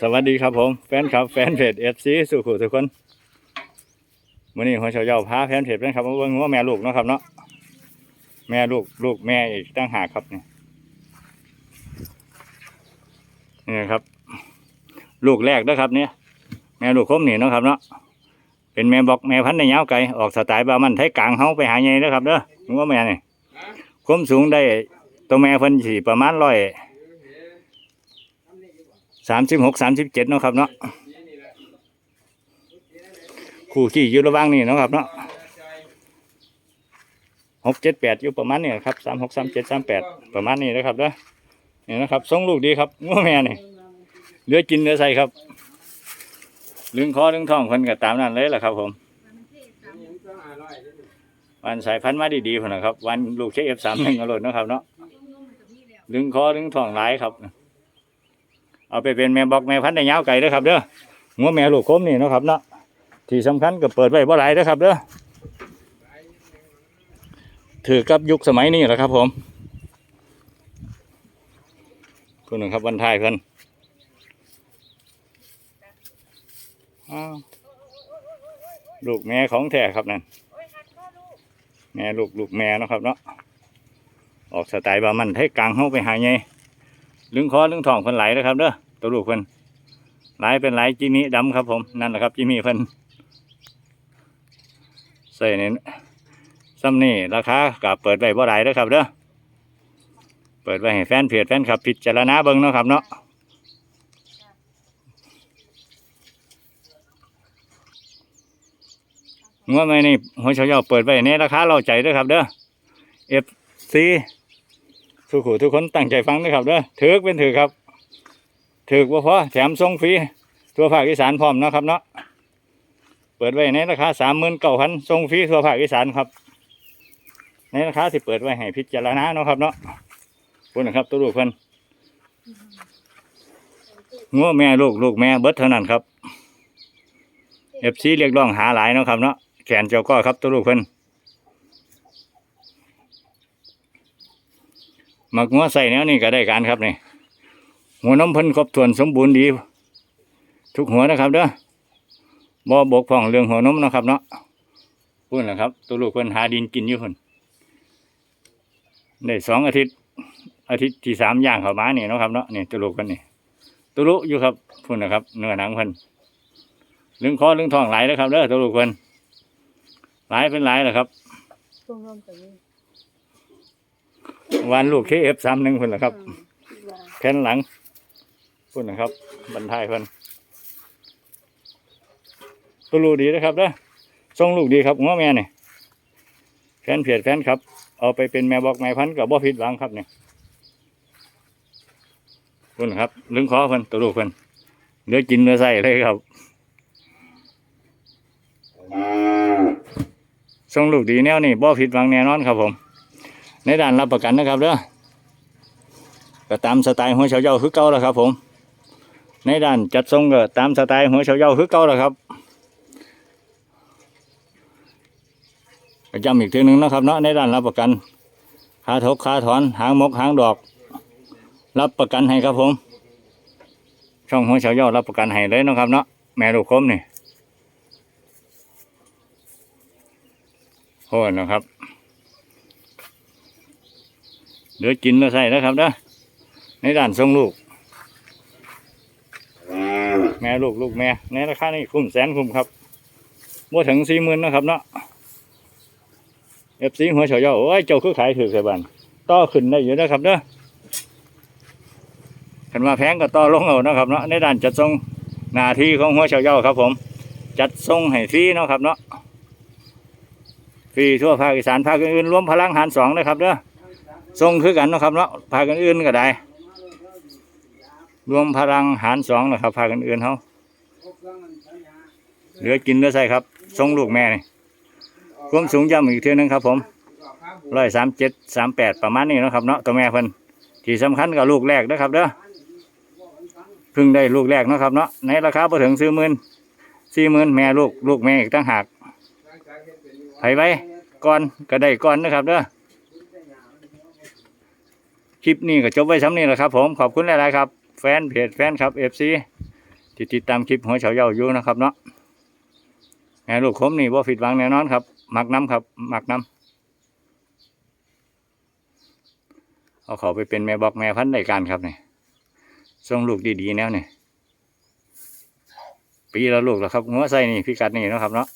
สวัสดีครับผม แฟนคลับแฟนเพจเอฟซีสุขุทุกคนวันนี้หัวเฉาเยาพาแฟนเพจเป็นครับมาเบิ่งว่าแม่ลูกเนาะครับเนาะแม่ลูกลูกแม่อีกตั้งหากครับเนี่ยนี่ครับ ลูกแรกนะครับ เนี่ย แม่ลูกคมนี่เนาะครับเนาะเป็นแม่บอกแม่พันธุ์ในยาวไก่ออกสไตล์บามันไทยกลางเฮาไปหาใหญ่นะครับเด้อว่าแม่นี่คมสูงได้ตัวแม่เพิ่นสี่ประมาณร้อย สามสิบหกสามสิบเจ็ดเนาะครับเนาะคู่ขี้อยู่ระหว่างนี่เนาะครับเนาะหกเจ็ดแปดอยู่ประมาณนี้ครับสามหกสามเจ็ดสามแปดประมาณนี้นะครับเด้อนี่นะครับทรงลูกดีครับงัวแม่นี่เหลือกินเหลือใส่ครับลึงคอลึงท้องคนก็ตามนั้นเลยแหละครับ ผมวันสายพันธุ์มาดีๆคนนะครับ วันลูกเชฟสามหนึ่งอร่อยนะครับเนาะลึงคอลึงท้องหลายครับ เอาไปเป็นแม่บอกแม่พันธุ์ในยาวไก่เด้อครับเด้องัวแม่ลูกคมนี่เนาะครับเนาะที่สำคัญก็เปิดไว้บ่หลายเด้อครับเด้อถือกับยุคสมัยนี้แหละครับ ผมคุณหนึ่งครับวันท้ายเพิ่นอ้าวลูกแม่ของแท้ครับนั่นแม่ลูกลูกแม่เนาะครับเนาะออกสไตล์บามันให้กลางเข้าไปหาไง ลึงคอลึงท้องเพิ่นไหลแล้วครับเด้อตัวลูกเพิ่นไหลเป็นไหลจิมีดำครับ ผมนั่นแหละครับจิมีเพิ่นใส่เนี่ซ้ำนี่ราคากับเปิดไว้บ่หลายเด้อครับเด้อเปิดไว้ให้แฟนเพจแฟนคลับพิจารณาเบิ่งเนาะครับเนาะงัวไม่นี่หัวเฉาเยาเปิดไว้ในราคาเราใจเด้อครับเด้อ FC ทุ กขู่ทุกคนตั้งใจฟังนะครับเด้อถือเป็นถือครับถือว่าพอแถมส่งฟรีทั่วภาคอีสานพร้อมนะครับเนาะเปิดไว้ในราคาสามหมื่นเก้าพันส่งฟรีทั่วภาคอีสานครับ ในราคาที่เปิดไว้ให้พิจารณาเนาะครับเนาะคุณนะครับตัวลูกเพิ่นงัวแม่ลูกลูกแม่เบิดเท่านั้นครับเอฟซีเรียกร้องหาหลายเนาะครับเนาะแขนเจ้าก็ครับตัวลูกเพิ่น หมักงัวใส่แนวนี้ก็ได้การครับนี่หัวนมเพิ่นครบถ้วนสมบูรณ์ดี ทุกหัวนะครับเด้อบ่บกพร่องเรื่องหัวนมนะครับเนาะพูดนะครับ ตัวลูกเพิ่นหาดินกินอยู่เพิ่นได้สองอาทิตย์ อาทิตย์ที่สามย่างเข้ามาเนี่เนะครับเนาะนี่ตัวลูกเพิ่นนี่ตัวลูกอยู่ครับพูดนะครับเนื้อหนังเพิ่นลึงคอลึงท้องไหลายนะครับเด้อตัวลูกเพิ่นหลายเป็นหลายแหละครับช่วงร่มตรงนี้ วันลูกเคเอฟสามหนึ่งคนละครับอืมคิดว่าแขนหลังพุ่นนะครับบรรทายเพิ่นตัวลูกดีนะครับเด้อทรงลูกดีครับง้อแม่นี่แฟนเพียดแฟนครับ เอาไปเป็นแม่บอกแม่พันธุ์กับบ่ผิดหวังครับเนี่ยพุ่นครับลึงคอเพิ่นตัวลูกเพิ่นเนื้อกินเนื้อใส่เลยครับทรงลูกดีแนวนี่บ่ผิดหวังแน่นอนครับผม ในด้านรับประกันนะครับเด้อก็ตามสไตล์หัวเฉาเย้าคือเก่าแล้วครับ ผม ในด้านจัดทรงก็ตามสไตล์หัวเฉาเย้าคือเก่าแล้วครับก็ย้ำอีกทีหนึ่งนะครับเนาะในด้านรับประกันค่าทกค่าถอนหางมกหางดอก รับประกันให้ครับผม ช่องหัวเฉาเย้ารับประกันให้เลยนะครับเนาะแม่ลูกคมนี่โอ้ยนะครับ เดี๋ยวกินแล้วใส่นะครับเด้อในด่านทรงลูก แม่ลูกลูกแม่ในราคานี่คุ้มแสนคุ้มครับบ่ถึงสี่หมื่นนะครับเนาะเอฟซีหัวเฉาเยาโอ้ยเจ้าคือขายถือใส่บ้านต่อขึ้นได้อยู่นะครับเด้อขันมาแพงก็ต่อลงเอานะครับเนาะในด่านจัดทรงหน้าที่ของหัวเฉาเยาครับ ผม จัดทรงให้ฟรีเนาะครับเนาะฟรีทั่วภาคอีสานภาคอื่นๆรวมพลังหารสองนะครับเด้อ ทรงคือกันนะครับเนาะพากันอื่นก็ได้ รวมพลังหารสองนะครับพากันอื่นเขาเหลือกินเหลือใส่ครับทรงลูกแม่นี่ความสูงย่ำอีกเท่านึงครับ ผมร้อยสามเจ็ดสามแปดประมาณนี้นะครับเนาะตัวแม่เพิ่นที่สำคัญกับลูกแรกนะครับเด้อเพิ่งได้ลูกแรกนะครับเนาะในราคาพอถึงซื้อหมื่นสี่หมื่นแม่ลูกลูกแม่อีกตั้งหากไผไว้ก่อนก็ได้ก่อนนะครับเด้อ คลิปนี้ก็จบไว้ซ้ำนี้แหละครับ ผมขอบคุณหลายๆครับแฟนเพจแฟนครับเอฟซีที่ติดตามคลิปหัวเฉาเย่าอยู่นะครับเนาะแม่ลูกผมนี่ว่าผิดหวังแน่นอนครับหมักน้ำครับหมักน้ำเอาเขาไปเป็นแม่บอกแม่พันในการครับเนี่ยส่งลูกดีๆแนวนี่ปีละลูกแล้วครับหัวไส้นี่พิกัดนี่นะครับเนาะ